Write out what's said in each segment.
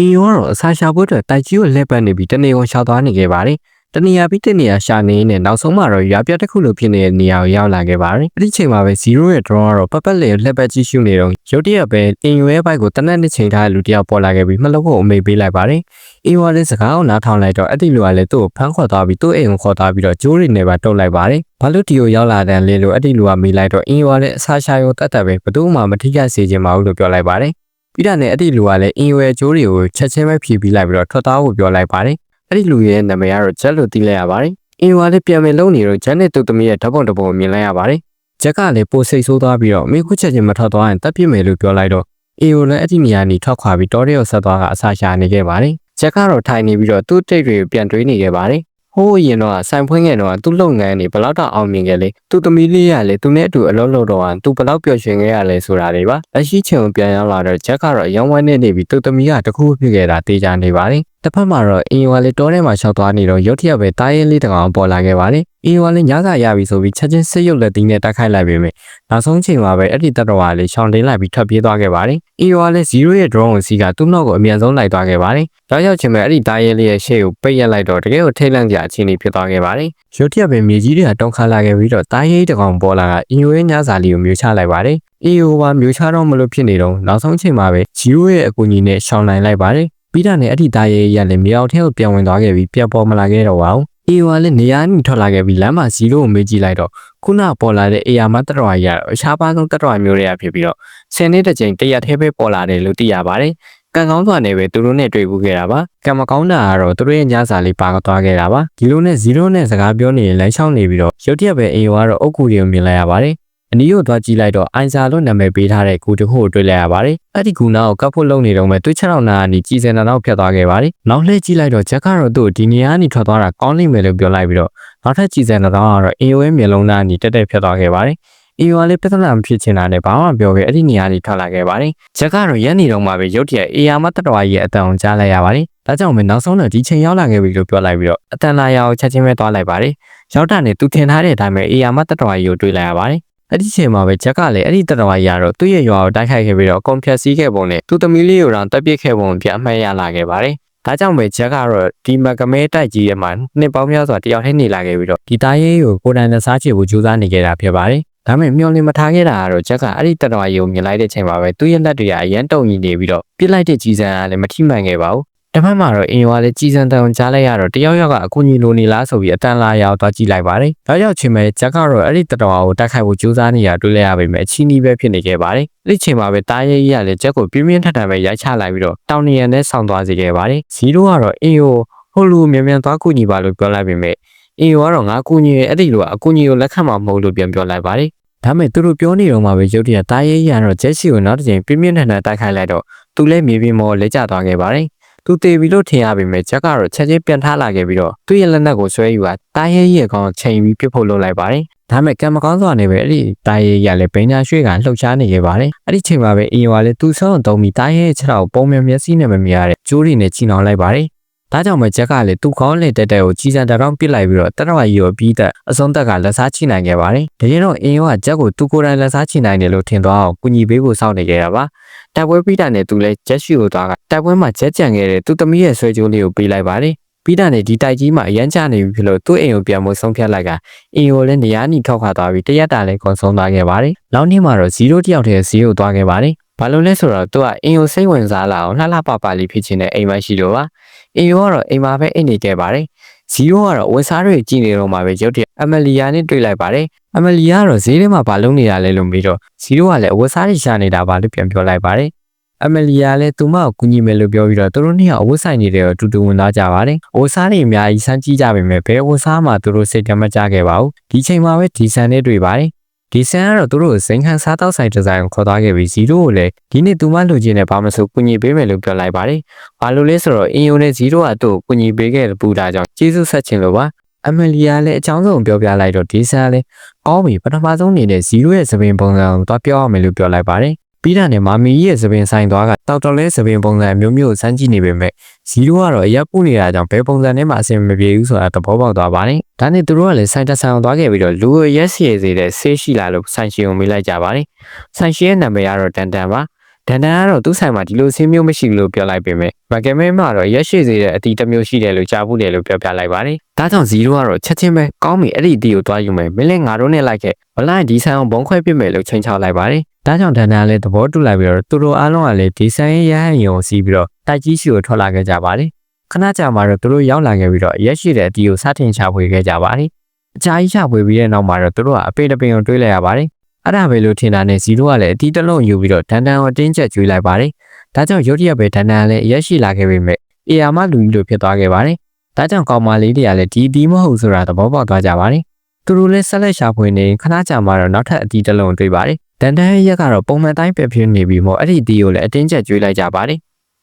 အင်ယိုကတော့အစာရှာဖို့အတွက်တိုက်ကြီးကိုလှည့်ပတ်နေပြီးတနေကုန်ရှောက်သွားနေခဲ့ပါတယ်တနေရာပြီးတနေရာရှာနေနေနောက်ဆုံးမှာတော့ရွာပြတစ်ခုလိုဖြစ်နေတဲ့နေရာကိုရောက်လာခဲ့ပါတယ်အဲ့ဒီချိန်မှာပဲ0ရဲ့ drone ကတော့ပတ်ပတ်လေလှည့်ပတ်ကြည့်ရှုနေတော့ရုတ်တရက်ပဲအင်ယိုရဲ့ဘိုက်ကိုတနက်နေ့ချိန်ထားတဲ့လူတစ်ယောက်ပေါ်လာခဲ့ပြီးမလုပ်ဖို့အမိန့်ပေးလိုက်ပါတယ်အင်ယိုကလည်းစကားကိုနားထောင်လိုက်တော့အဲ့ဒီလူကလည်းသူ့ကိုဖမ်းခေါ်သွားပြီးသူ့အိမ်ကိုခေါ်သွားပြီးတော့ကျိုးတွေနဲ့ပါတုတ်လိုက်ပါတယ်ဘာလို့ဒီကိုရောက်လာတယ်လဲလို့အဲ့ဒီလူကမေးလိုက်တော့အင်ယိုကလည်းအစာရှာရောတတ်တတ်ပဲဘယ်သူမှမထိခိုက်စေချင်ပါဘူးလို့ပြောလိုက်ပါတယ် ပြီးတာနဲ့အဲ့ဒီလူကလည်းအင်ယိုရဲ့ကျိုးတွေကိုချက်ချင်းပဲဖြီးပြီးလိုက်ပြီးတော့ထွက်သွားဖို့ပြောလိုက်ပါတယ်အဲ့ဒီလူရဲ့နာမည်ကတော့ဂျက်လို့သိလိုက်ရပါတယ်အင်ဝါလေးပြန်မယ်လုံးနေတော့ဂျန်နဲ့တူသမီးရဲ့ဓာတ်ပုံတစ်ပုံကိုမြင်လိုက်ရပါတယ်။ဂျက်ကလည်းပိုစိတ်ဆိုးသွားပြီးတော့မိခုချက်ချင်းမထွက်သွားရင်တပ်ပြစ်မယ်လို့ပြောလိုက်တော့အီယိုလည်းအဲ့ဒီနေရာနေထွက်ခွာပြီးတောထဲကိုဆက်သွားကအစာရှာနေခဲ့ပါတယ်။ဂျက်ကတော့ထိုင်နေပြီးတော့သူ့တိတ်တွေကိုပြန်တွေးနေခဲ့ပါတယ်။ ဟိုးအရင်တော့ဆိုင်ဖွင့်ခဲ့တော့သူ့လုပ်ငန်းတွေဘယ်လောက်တော့အောင်မြင်ခဲ့လဲသူ့သမီးလေးရလေသူနဲ့အတူအလုပ်လုပ်တော့အောင်သူဘယ်လောက်ပျော်ရွှင်ခဲ့ရလဲဆိုတာတွေပါလက်ရှိချိန်ကိုပြန်ရောက်လာတော့ဂျက်ကတော့အယောင်းဝမ်းနေနေပြီးသူ့သမီးကတခုဖြစ်ခဲ့တာတေးကြနေပါတယ် တစ်ဖက်မှာတော့အင်ဝါလေးတောထဲမှာရှောက်သွားနေတော့ရုတ်တရက်ပဲတားရင်လေးတကောင်ပေါ်လာခဲ့ပါတယ်အင်ဝါလေးညစာရပြီဆိုပြီးချက်ချင်းစစ်ရုပ်လက်သီးနဲ့တိုက်ခိုက်လိုက်ပေမဲ့နောက်ဆုံးချိန်မှာပဲအဲ့ဒီတတဝါလေးရှောင်းတင်းလိုက်ပြီးထွက်ပြေးသွားခဲ့ပါတယ်အင်ဝါလေး0ရဲ့ drone ကိုစီးကသူ့နောက်ကိုအမြန်ဆုံးလိုက်သွားခဲ့ပါတယ်ရောက်ရောက်ချင်းပဲအဲ့ဒီတားရင်လေးရဲ့ရှေ့ကိုပိတ်ရက်လိုက်တော့တကယ်ကိုထိတ်လန့်ကြအခြေအနေဖြစ်သွားခဲ့ပါတယ်ရုတ်တရက်ပဲမြေကြီးတွေကတုံခါလာခဲ့ပြီးတော့တားရိတ်တကောင်ပေါ်လာကအင်ဝဲညစာလေးကိုမျိုးချလိုက်ပါတယ်အီယိုပါမျိုးချတော့မလို့ဖြစ်နေတော့နောက်ဆုံးချိန်မှာပဲ0ရဲ့အကူအညီနဲ့ရှောင်းနိုင်လိုက်ပါတယ် ပြီးတာနဲ့အဲ့ဒီသားရဲရလည်းမြေအောက်ထဲကိုပြန်ဝင်သွားခဲ့ပြီးပြတ်ပေါ်မလာခဲ့တော့ပါဘူး။အေဝါလည်းနေရာနီထွက်လာခဲ့ပြီးလမ်းမှာဇီရိုကိုမေးကြည့်လိုက်တော့ခုနပေါ်လာတဲ့အေယာမတတော်ရရတော့အခြားပါဆုံးတတော်မျိုးတွေကဖြစ်ပြီးတော့ဆယ်နှစ်တစ်ကြိမ်တရက်သေးပဲပေါ်လာတယ်လို့သိရပါတယ်။ကံကောင်းစွာနဲ့ပဲသူတို့နဲ့တွေ့ဘူးခဲ့တာပါ။ကံမကောင်းတာကတော့သူတို့ရဲ့ညစာလေးပါသွားခဲ့တာပါ။ဒီလိုနဲ့0နဲ့စကားပြောနေရင်လမ်းလျှောက်နေပြီးတော့ရုတ်တရက်ပဲအေဝါကတော့အုတ်ကူတွေကိုမြင်လိုက်ရပါတယ်။ အနီးကိုသွားကြည့်လိုက်တော့အိုင်ဇာလို့နာမည်ပေးထားတဲ့ဂူတစ်ခုကိုတွေ့လိုက်ရပါတယ်။အဲ့ဒီဂူနာကိုကပ်ဖို့လုပ်နေတော့မှတွေးချောင်းနာကနေကြည်စင်နာနောက်ဖြတ်သွားခဲ့ပါတယ်။နောက်လှည့်ကြည့်လိုက်တော့ဂျက်ကတော့သူ့ဒီနေရာကနေထွက်သွားတာကောင်းလိမ့်မယ်လို့ပြောလိုက်ပြီးတော့နောက်ထပ်ကြည်စင်နာတော့ကတော့ AOA မျိုးလုံးသားကနေတက်တက်ဖြတ်သွားခဲ့ပါတယ်။ AOA လေးပြဿနာမဖြစ်ချင်တာနဲ့ဘာမှမပြောခဲ့အဲ့ဒီနေရာကနေထွက်လာခဲ့ပါတယ်။ဂျက်ကတော့ရက်နေတော့မှပဲရုတ်တရက် AR မတတော်ရဲ့အတန်ကိုကြားလိုက်ရပါတယ်။ဒါကြောင့်မနောက်ဆုံးတော့ဒီချိန်ရောက်လာခဲ့ပြီလို့ပြောလိုက်ပြီးတော့အတန်လာရအောင်ချက်ချင်းပဲသွားလိုက်ပါတယ်။ရောက်တာနဲ့သူထင်ထားတဲ့အတိုင်းပဲ AR မတတော်ကြီးကိုတွေ့လိုက်ရပါတယ်။ အဲ့ဒီချိန်မှာပဲဂျက်ကလည်းအဲ့ဒီတတော်ကြီးရတော့သူ့ရဲ့ရွာကိုတိုက်ခိုက်ခဲ့ပြီးတော့အကုန်ဖြတ်စည်းခဲ့ပုံနဲ့သူ့သမီးလေးကိုတော့တပ်ပစ်ခဲ့ပုံပြန်အမှတ်ရလာခဲ့ပါတယ်။ဒါကြောင့်ပဲဂျက်ကတော့ဒီမကမဲတိုက်ကြီးရဲ့မှာနှစ်ပေါင်းများစွာတယောက်ထဲနေလာခဲ့ပြီးတော့ဒီသားရေးကိုကိုယ်တိုင်နဲ့စားချေဖို့ကြိုးစားနေခဲ့တာဖြစ်ပါတယ်။ဒါပေမဲ့မျောလင်းမထားခဲ့တာကတော့ဂျက်ကအဲ့ဒီတတော်ကြီးကိုမြင်လိုက်တဲ့ချိန်မှာပဲသူ့ရဲ့လက်တွေကအရန်တုံညီနေပြီးတော့ပြစ်လိုက်တဲ့ကြီးစံကလည်းမထိမှန်ခဲ့ပါဘူး။ တစ်ဖက်မှာတော့အင်ရွာလေးကြီးစံတန်ကြားလိုက်ရတော့တယောက်ယောက်ကအကူကြီးလိုနေလားဆိုပြီးအတန်လာရောက်သွားကြည့်လိုက်ပါတယ်။နောက်ရောက်ချင်းပဲဂျက်ကတော့အဲ့ဒီတတော်ကိုတိုက်ခိုက်ဖို့ကြိုးစားနေရတွေ့လိုက်ရပေမဲ့အချီးနီးပဲဖြစ်နေခဲ့ပါတယ်။အဲ့ဒီချိန်မှာပဲတားရဲကြီးကလည်းဂျက်ကိုပြင်းပြင်းထန်ထန်ပဲရိုက်ချလိုက်ပြီးတော့တောင်နေရန်နဲ့ဆောင်းသွားစေခဲ့ပါတယ်။ဇီရိုကတော့အင်ယိုဟိုလူမြန်မြန်သွားကူညီပါလို့ပြောလိုက်ပေမဲ့အင်ယိုကတော့ငါကူညီရဲ့အဲ့ဒီလိုအကူညီကိုလက်ခံမှာမဟုတ်လို့ပြန်ပြောလိုက်ပါတယ်။ဒါမဲ့သူတို့ပြောနေတော့မှပဲရုတ်တရက်တားရဲကြီးကတော့ဂျက်စီကိုနောက်တစ်ချိန်ပြင်းပြင်းထန်ထန်တိုက်ခိုက်လိုက်တော့သူလည်းမြေပြင်ပေါ်လက်ကျသွားခဲ့ပါတယ်။ သူတေပြီလို့ထင်ရပေမဲ့ဂျက်ကတော့ချက်ချင်းပြန်ထားလာခဲ့ပြီးတော့သူ့ရဲ့လက်နက်ကိုဆွဲယူတာတားရဲရဲ့ကောင်ချိန်ပြီးပြစ်ဖို့လုပ်လိုက်ပါတယ်။ဒါမဲ့ကံမကောင်းစွာနဲ့ပဲအဲ့ဒီတားရဲရလည်းဘိန်းညာရွှေ့ကလှုပ်ရှားနေခဲ့ပါတယ်။အဲ့ဒီချိန်မှာပဲအင်ရွာလည်းသူ့ဆုံးတုံးပြီးတားရဲရဲ့ခြေထောက်ပုံမြမျက်စိနဲ့မမြင်ရတဲ့ကျိုးတွေနဲ့ချီနှောင်လိုက်ပါတယ်။ဒါကြောင့်ပဲဂျက်ကလည်းသူ့ခေါင်းလက်တက်တက်ကိုကြီးစံတရောင်းပစ်လိုက်ပြီးတော့တရဝရီကိုပြီးတဲ့အစုံတက်ကလက်စားချိနိုင်ခဲ့ပါတယ်။ဒါရင်တော့အင်ရောကဂျက်ကိုသူ့ကိုယ်တိုင်လက်စားချိနိုင်တယ်လို့ထင်သွားအောင်ကူညီပေးဖို့စောင့်နေခဲ့တာပါ။ တိုက်ပွဲပြီးတာနဲ့သူလည်းဂျက်ရှိကိုသွားကတိုက်ပွဲမှာဂျက်ကြံခဲ့တဲ့သူ့သမီးရဲ့ဆွဲကြိုးလေးကိုပေးလိုက်ပါတယ်။ပြီးတာနဲ့ဒီတိုက်ကြီးမှာအရန်ချနေပြီဖြစ်လို့သူ့အိမ်ကိုပြန်ဖို့ဆုံးဖြတ်လိုက်ကအင်ကိုလည်းနေရာနီထောက်ခါသွားပြီးတရက်တာလည်းကွန်ဆုံးသွားခဲ့ပါတယ်။နောက်နေ့မှာတော့0တယောက်တည်း0ကိုသွားခဲ့ပါတယ်။ဘာလို့လဲဆိုတော့သူကအင်ကိုစိတ်ဝင်စားလာအောင်လှလှပပလေးဖြစ်ချင်တဲ့အိမ်မရှိလို့ပါ။အင်ရောကတော့အိမ်မှာပဲအိတ်နေခဲ့ပါတယ်။ဇီရိုကတော့ဝန်စားတွေကြည့်နေတော့မှပဲရုတ်တရက် အမလီယာနဲ့တွေ့လိုက်ပါတယ်။အမလီယာကတော့ဈေးထဲမှာဘာလုပ်နေတာလဲလို့မေးတော့ဇီရိုကလည်းဝန်စားတွေရှာနေတာပါလို့ပြန်ပြောလိုက်ပါတယ်။အမလီယာလည်းသူမကိုကူညီမယ်လို့ပြောပြီးတော့သူတို့နှစ်ယောက်အဝတ်ဆိုင်နေတယ်တော့တူတူဝင်သွားကြပါတယ်။ဝတ်စားတွေအများကြီးစမ်းကြည့်ကြပေမဲ့ဘယ်ဝတ်စားမှသူတို့စိတ်တမကြခဲ့ပါဘူး။ဒီချိန်မှာပဲဒီဆန်နဲ့တွေ့ပါတယ်။ဒီဆန်ကတော့သူတို့ကိုစိန်ခံစားတောက်ဆိုင်ဒီဇိုင်းကိုခေါ်သွားခဲ့ပြီးဇီရိုကိုလည်းဒီနေ့သူမလူချင်းနဲ့ဘာမဆိုကူညီပေးမယ်လို့ပြောလိုက်ပါတယ်။ဘာလို့လဲဆိုတော့အင်ယိုနဲ့ဇီရိုကသူ့ကိုကူညီပေးခဲ့တဲ့ပူတာကြောင့်ကျေးဇူးဆက်ချင်လို့ပါ။ အမလီယာလည်းအချောင်းဆုံးပြောပြလိုက်တော့ဒီဆန်လည်းကောင်းပြီပထမဆုံးအနေနဲ့ဇီရိုရဲ့သပင်ပုံစံကိုသွားပြောရမယ်လို့ပြောလိုက်ပါတယ်။ပြီးတာနဲ့မာမီရဲ့သပင်ဆိုင်သွားကတောက်တော်လဲသပင်ပုံစံမျိုးမျိုးစမ်းကြည့်နေပေမဲ့ဇီရိုကတော့အရက်ပူနေတာကြောင့်ဘယ်ပုံစံနဲ့မှအဆင်မပြေဘူးဆိုတာသဘောပေါက်သွားပါတယ်။ဒါနဲ့သူတို့ကလည်းဆိုင်တက်ဆိုင်အောင်သွားခဲ့ပြီးတော့လူကိုရက်စီရစေတဲ့ဆေးရှိလာလို့ဆိုင်ရှင်ကိုမေးလိုက်ကြပါတယ်။ဆိုင်ရှင်ရဲ့နာမည်ကတော့တန်တန်ပါ။ ဒန်ဒန်ကတော့သူ့ဆိုင်မှာဒီလိုဆင်းမျိုးမရှိဘူးလို့ပြောလိုက်ပေမဲ့မကယ်မဲမကတော့ရက်ရှိစေတဲ့အတီတစ်မျိုးရှိတယ်လို့ကြားဘူးတယ်လို့ပြောပြလိုက်ပါတယ်ဒါကြောင့်ဇီရိုကတော့ချက်ချင်းပဲကောင်းပြီအဲ့ဒီအတီကိုတွားယူမယ်မင်းလည်းငါတို့နဲ့လိုက်ခဲ့ဘလိုက်ဒီဆိုင်အောင်ဘုံခွဲပြစ်မယ်လို့ချိန်ချောက်လိုက်ပါတယ်ဒါကြောင့်ဒန်ဒန်လည်းသဘောတူလိုက်ပြီးတော့သူတို့အားလုံးကလည်းဒီဆိုင်ရဲ့ရဟန်းရုံစီးပြီးတော့တိုက်ကြီးစီကိုထွက်လာခဲ့ကြပါတယ်ခဏကြာမှတော့သူတို့ရောက်လာခဲ့ပြီးတော့ရက်ရှိတဲ့အတီကိုစတင်ချဖွေခဲ့ကြပါတယ်အကြာကြီးချဖွေပြီးတဲ့နောက်မှာတော့သူတို့ကအပေတပင်ကိုတွေးလိုက်ရပါတယ် အဲ့ဒါပဲလို့ထင်တာနဲ့ဇီရိုကလည်းအတီတစ်လုံးယူပြီးတော့ဒန်ဒန်ကိုတင်းကျပ်ကျွေးလိုက်ပါတယ်ဒါကြောင့်ရုတ်တရက်ပဲဒန်ဒန်ကလည်းရက်ရှိလာခဲ့ပေမဲ့အေယာမလူကြီးလိုဖြစ်သွားခဲ့ပါတယ်ဒါကြောင့်ကောင်မလေးတွေကလည်းဒီအတီမဟုတ်ဆိုတာသဘောပေါက်သွားကြပါတယ်သူတို့လည်းဆက်လက်ရှာဖွေနေခဏကြာမှတော့နောက်ထပ်အတီတစ်လုံးတွေ့ပါတယ်ဒန်ဒန်ရဲ့ရက်ကတော့ပုံမှန်တိုင်းပဲဖြစ်နေပြီးမို့အဲ့ဒီအတီကိုလည်းအတင်းကျပ်ကျွေးလိုက်ကြပါတယ်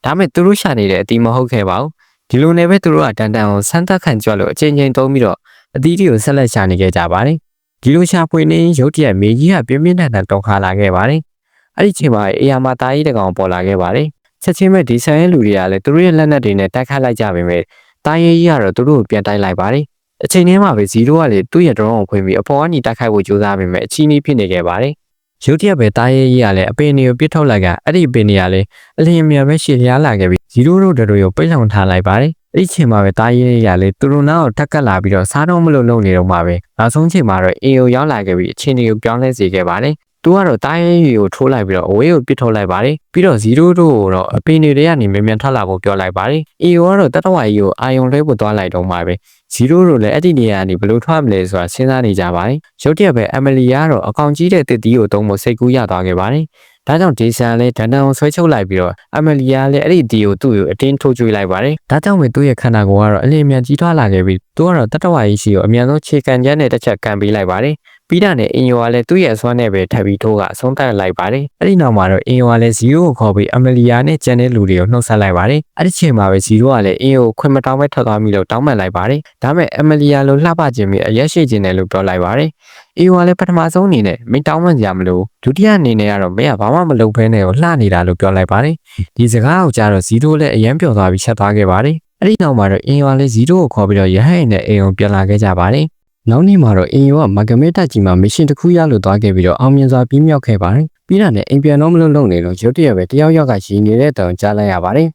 ဒါမဲ့သူတို့ရှာနေတဲ့အတီမဟုတ်ခဲ့ပါဘူးဒီလိုနဲ့ပဲသူတို့ကဒန်ဒန်ကိုဆန်းသက်ခန့်ကြွလို့အချိန်ချင်းသုံးပြီးတော့အတီးတီကိုဆက်လက်ရှာနေခဲ့ကြပါတယ် ဒီလိုရှာဖွေနေရုတ်တရက်မေကြီးကပြင်းပြင်းထန်ထန်တောင်းခါလာခဲ့ပါတယ်အဲ့ဒီချိန်မှာအေယာမာတာကြီးတကောင်ပေါ်လာခဲ့ပါတယ်ချက်ချင်းပဲဒီဆန်ရဲ့လူတွေကလည်းသူတို့ရဲ့လက်နက်တွေနဲ့တိုက်ခတ်လိုက်ကြပေမဲ့တာရေးကြီးကတော့သူတို့ကိုပြန်တိုက်လိုက်ပါတယ်အချိန်ထဲမှာပဲဇီရိုကလည်းသူ့ရဲ့ drone ကိုဖွင့်ပြီးအပေါ်ကနေတိုက်ခိုက်ဖို့ကြိုးစားပေမဲ့အချီးနှီးဖြစ်နေခဲ့ပါတယ်ရုတ်တရက်ပဲတာရေးကြီးကလည်းအပင်တွေကိုပြစ်ထုတ်လိုက်ကအဲ့ဒီအပင်တွေကလည်းအလျင်အမြန်ပဲရှည်လျားလာခဲ့ပြီးဇီရိုတို့တို့ကိုပိတ်လောင်ထားလိုက်ပါတယ် အဲ့ဒီချိန်မှာပဲတာရေးကြီးကလည်းသူတို့နောက်ကိုထက်ကတ်လာပြီးတော့စားတော့မလို့လုံနေတော့မှပဲနောက်ဆုံးချိန်မှာတော့အေယိုရောက်လာခဲ့ပြီးအချင်းတွေကိုပြောင်းလဲစေခဲ့ပါတယ်သူကတော့တားရဲရီကိုထိုးလိုက်ပြီးတော့အဝေးကိုပစ်ထုတ်လိုက်ပါတယ်ပြီးတော့0တို့ကိုတော့အပင်တွေထဲကနေမြန်မြန်ထွက်လာဖို့ပြောလိုက်ပါတယ်အေယိုကတော့တတဝါကြီးကိုအာယုံလွှဲဖို့သွားလိုက်တော့မှပဲ0တို့လည်းအဲ့ဒီနေရာကနေဘယ်လိုထွက်မလဲဆိုတာစဉ်းစားနေကြပါတယ်ရုတ်တရက်ပဲအမလီကတော့အကောင်ကြီးတဲ့တစ်တီးကိုတုံးဖို့စိတ်ကူးရသွားခဲ့ပါတယ် ဒါကြောင့်ဒေဆန်လည်းဒန်ဒန်ကိုဆွဲချုပ်လိုက်ပြီးတော့အမလီယာလည်းအဲ့ဒီဒီကိုသူ့ကိုအတင်းထိုးကျွေးလိုက်ပါတယ်။ဒါကြောင့်ပဲသူ့ရဲ့ခန္ဓာကိုယ်ကတော့အလင်းအမြန်ကြီးထွားလာခဲ့ပြီးသူကတော့တတဝါကြီးရှိကိုအမြန်ဆုံးခြေကန်ကျန်းနဲ့တစ်ချက်ကန်ပေးလိုက်ပါတယ်။ ပြီးတာနဲ့အင်ယိုကလည်းသူ့ရဲ့အစွမ်းနဲ့ပဲထပ်ပြီးထိုးကအဆုံးသတ်လိုက်ပါတယ်။အဲ့ဒီနောက်မှာတော့အင်ယိုကလည်းဇီရိုကိုခေါ်ပြီးအမလီယာနဲ့ကျန်တဲ့လူတွေကိုနှုတ်ဆက်လိုက်ပါတယ်။အဲ့ဒီချိန်မှာပဲဇီရိုကလည်းအင်ယိုကိုခွင့်မတောင်းပဲထွက်သွားပြီလို့တောင်းပန်လိုက်ပါတယ်။ဒါမဲ့အမလီယာလိုလှပခြင်းပြီးအရက်ရှိခြင်းတယ်လို့ပြောလိုက်ပါတယ်။အေဝါလည်းပထမဆုံးအနေနဲ့မင်းတောင်းပန်ကြမလို့ဒုတိယအနေနဲ့ကတော့မင်းကဘာမှမလုပ်ဘဲနဲ့ကိုလှနေတာလို့ပြောလိုက်ပါတယ်ဒီစကားကိုကြားတော့ဇီရိုလည်းအယမ်းပျော်သွားပြီးချက်သွားခဲ့ပါတယ်အဲ့ဒီနောက်မှာတော့အင်ယွာလည်းဇီရိုကိုခေါ်ပြီးတော့ရဟန်းနဲ့အိမ်အောင်ပြန်လာခဲ့ကြပါတယ် နောက်နေ့မှာတော့အင်ယွာကမဂမေတက်ကြီးမှာမရှင်တစ်ခုရလို့သွားခဲ့ပြီးတော့အောင်မြင်စွာပြီးမြောက်ခဲ့ပါတယ်ပြီးတာနဲ့အိမ်ပြန်တော့မလို့လုံနေလို့ရုတ်တရက်ပဲတယောက်ယောက်ကရည်နေတဲ့တောင်ကြားလိုက်ရပါတယ်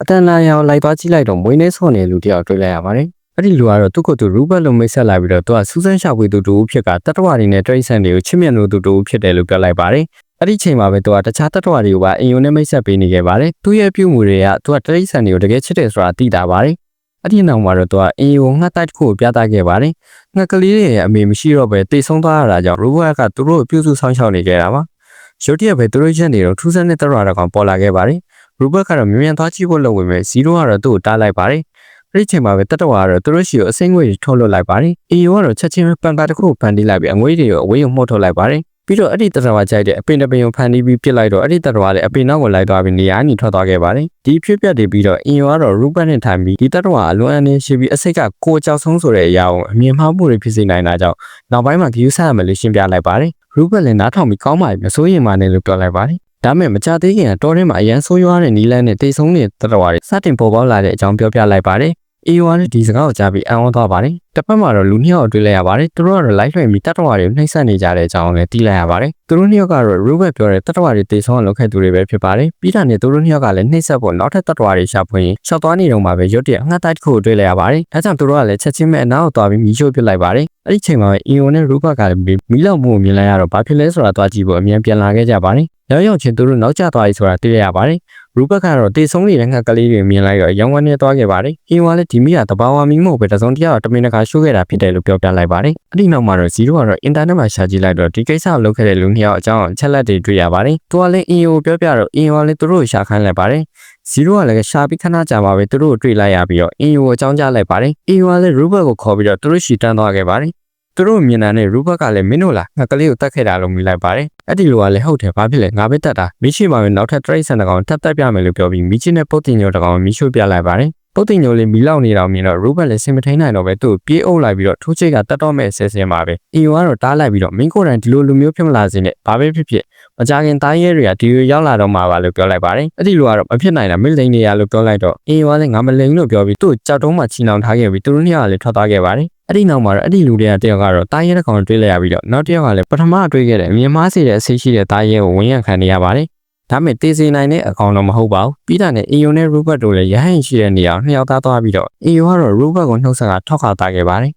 အတန်လာရောင်လိုက်သွားကြည့်လိုက်တော့မွေးနေဆော့နေလူတယောက်တွေ့လိုက်ရပါတယ်အဲ့ဒီလူကတော့သူ့ကိုယ်သူရူဘတ်လိုမိတ်ဆက်လာပြီးတော့သူကစူးစမ်းရှာဖွေသူတူဖြစ်ကတတ္တဝါတွေနဲ့တရိတ်ဆန်တွေကိုချစ်မြတ်လို့သူတူဖြစ်တယ်လို့ပြောလိုက်ပါတယ်အဲ့ဒီချိန်မှာပဲသူကတခြားတတ္တဝါတွေကိုပါအင်ယုံနဲ့မိတ်ဆက်ပေးနေခဲ့ပါတယ်သူ့ရဲ့ပြုမှုတွေကသူကတရိတ်ဆန်တွေကိုတကယ်ချစ်တယ်ဆိုတာသိတာပါတယ် အဲ့ဒီနောက်မှာတော့သူကအင်ယုံငှက်တိုက်တစ်ခုကိုပြသခဲ့ပါတယ်ငှက်ကလေးတွေရဲ့အမေမရှိတော့ပဲတိတ်ဆုံးသွားရတာကြောင့်ရူဘတ်ကသူတို့ကိုပြုစုဆောင်ရှောက်နေခဲ့တာပါရုတ်တရက်ပဲသူတို့ချက်နေတော့ထူးဆန်းတဲ့တတ္တဝါတစ်ကောင်ပေါ်လာခဲ့ပါတယ်ရူဘတ်ကတော့မြန်မြန်သွားကြည့်ဖို့လုပ်ဝင်မဲ့ဇီရိုကတော့သူ့ကိုတားလိုက်ပါတယ်အဲ့ဒီချိန်မှာပဲတတဝါကတော့သူတို့ရှိကိုအစိမ့်ငွေတွေထုတ်လွှတ်လိုက်ပါတယ်။အေယိုကတော့ချက်ချင်းပန်ကာတစ်ခုကိုဖန်တီးလိုက်ပြီးအငွေတွေကိုအဝေးကိုမှုတ်ထုတ်လိုက်ပါတယ်။ ပြီးတော့အဲ့ဒီတတဝါကြိုက်တဲ့အပင်တပင်ကိုဖန်တီးပြီးပြစ်လိုက်တော့အဲ့ဒီတတဝါလည်းအပင်နောက်ကိုလိုက်သွားပြီးနေရာကနေထွက်သွားခဲ့ပါတယ်။ဒီဖြစ်ပျက်တွေပြီးတော့အင်ယိုကတော့ရူပတ်နဲ့ထိုင်ပြီးဒီတတဝါအလွန်အန်နေရှိပြီးအစိတ်ကကိုကြောက်ဆုံးဆိုတဲ့အရာကိုအမြင်မှားမှုတွေဖြစ်စေနိုင်တာကြောင့်နောက်ပိုင်းမှာဂယူးဆရမယ်လို့ရှင်းပြလိုက်ပါတယ်။ရူပတ်လည်းနားထောင်ပြီးကောင်းပါပြီမစိုးရင်ပါနဲ့လို့ပြောလိုက်ပါတယ်။ဒါမဲ့မကြသေးခင်ကတော်ထဲမှာအရန်ဆိုးရွားတဲ့နီလန်းနဲ့တိတ်ဆုံးနေတဲ့တတဝါတွေစတင်ပေါ်ပေါက်လာတဲ့အကြောင်းပြောပြလိုက်ပါတယ် အေဝါနဲ့ဒီစကားကိုကြားပြီးအံ့ဩသွားပါတယ်။တစ်ဖက်မှာတော့လူနှစ်ယောက်တွေ့လိုက်ရပါတယ်။သူတို့ကတော့ live လွှင့်ပြီးတတ္တဝါတွေနှိမ့်ဆက်နေကြတဲ့အကြောင်းလည်းသိလိုက်ရပါတယ်။သူတို့နှစ်ယောက်ကတော့ Robert ပြောတဲ့တတ္တဝါတွေတေဆုံးအောင်လုပ်ခဲ့သူတွေပဲဖြစ်ပါတယ်။ပြီးတာနဲ့သူတို့နှစ်ယောက်ကလည်းနှိမ့်ဆက်ဖို့နောက်ထပ်တတ္တဝါတွေရှာဖွေရင်ရှောက်သွားနေတော့မှပဲရွတ်တဲ့အငှက်တိုက်တစ်ခုကိုတွေ့လိုက်ရပါတယ်။ဒါကြောင့်သူတို့ကလည်းချက်ချင်းပဲအနောက်ကိုသွားပြီးမီးရှို့ပစ်လိုက်ပါတယ်။အဲ့ဒီချိန်မှာပဲ EO နဲ့ Robert ကလည်းမီးလောက်မှုကိုမြင်လိုက်ရတော့ဘာဖြစ်လဲဆိုတာသွားကြည့်ဖို့အမြန်ပြန်လာခဲ့ကြပါတယ်။ရောက်ရောက်ချင်းသူတို့နောက်ကျသွားပြီဆိုတာသိရပါတယ်။ ရူဘတ်ကတော့တေဆုံးနေတဲ့ငှက်ကလေးတွေမြင်လိုက်တော့ရောင်းဝမ်းနေသွားခဲ့ပါတယ်။အင်းဝါလည်းဒီမိကတဘာဝမီမဟုတ်ပဲတစုံတရာတမင်တကာရှိုးခဲ့တာဖြစ်တယ်လို့ပြောပြလိုက်ပါတယ်။အဲ့ဒီနောက်မှာတော့ဇီရိုကတော့အင်တာနက်မှာရှာကြည့်လိုက်တော့ဒီကိစ္စကိုလုပ်ခဲ့တဲ့လူနှစ်ယောက်အကြောင်းချက်လက်တွေတွေ့ရပါတယ်။သူကလည်းအင်းကိုပြောပြတော့အင်းဝါလည်းသူတို့ကိုရှာခိုင်းလိုက်ပါတယ်။ဇီရိုကလည်းရှာပြီးခဏကြာပါပဲသူတို့ကိုတွေ့လိုက်ရပြီးတော့အင်းကိုအကြောင်းကြားလိုက်ပါတယ်။အင်းဝါလည်းရူဘတ်ကိုခေါ်ပြီးတော့သူတို့ရှီတန်းသွားခဲ့ပါတယ်။ သူတို့မြင်တာနဲ့ရူဘတ်ကလည်းမင်းတို့လားငါကလေးကိုတတ်ခဲ့တာလို့မြင်လိုက်ပါတယ်အဲ့ဒီလိုကလည်းဟုတ်တယ်ဘာဖြစ်လဲငါပဲတတ်တာမိရှိမှာပဲနောက်ထပ်တရိတ်ဆန်တကောင်တက်တက်ပြမယ်လို့ပြောပြီးမိချစ်နဲ့ပုတ်တင်ညိုတကောင်မိရှို့ပြလိုက်ပါတယ်ပုတ်တင်ညိုလေးမီလောက်နေတော့မြင်တော့ရူဘတ်လည်းစင်မထိန်နိုင်တော့ပဲသူ့ကိုပြေးအုပ်လိုက်ပြီးတော့ထိုးချိတ်ကတတ်တော့မဲ့ဆဲဆဲမှာပဲအီယိုကတော့တားလိုက်ပြီးတော့မင်းကိုယ်တိုင်ဒီလိုလူမျိုးဖြစ်မလာစေနဲ့ဘာပဲဖြစ်ဖြစ်မကြခင်တားရဲတွေကဒီလိုရောက်လာတော့မှာပါလို့ပြောလိုက်ပါတယ်အဲ့ဒီလိုကတော့မဖြစ်နိုင်တာမင်းလိန်နေရလို့ပြောလိုက်တော့အီယိုကလည်းငါမလိန်လို့ပြောပြီးသူ့ကြောက်တုံးမှချီနှောင်ထားခဲ့ပြီးသူတို့နှစ်ယောက်ကလည်းထွက်သွားခဲ့ပါတယ် အဲ့ဒီနောက်မှာတော့အဲ့ဒီလူတွေကတယောက်ကတော့တားရဲတစ်ကောင်တွေ့လိုက်ရပြီးတော့နောက်တစ်ယောက်ကလည်းပထမတွေ့ခဲ့တဲ့အမြင်မှားစေတဲ့အဆေးရှိတဲ့တားရဲကိုဝင်းရံခံနေရပါတယ်။ဒါဒါပေမဲ့တေးစေနိုင်တဲ့အကောင်တော့မဟုတ်ပါဘူးပြီးတာနဲ့အီယိုနဲ့ရူဘတ်တို့လည်းရဟန်းရှိတဲ့နေရာကိုနှစ်ယောက်သားသွားပြီးတော့အီယိုကတော့ရူဘတ်ကိုနှုတ်ဆက်ကထောက်ခါတာခဲ့ပါတယ်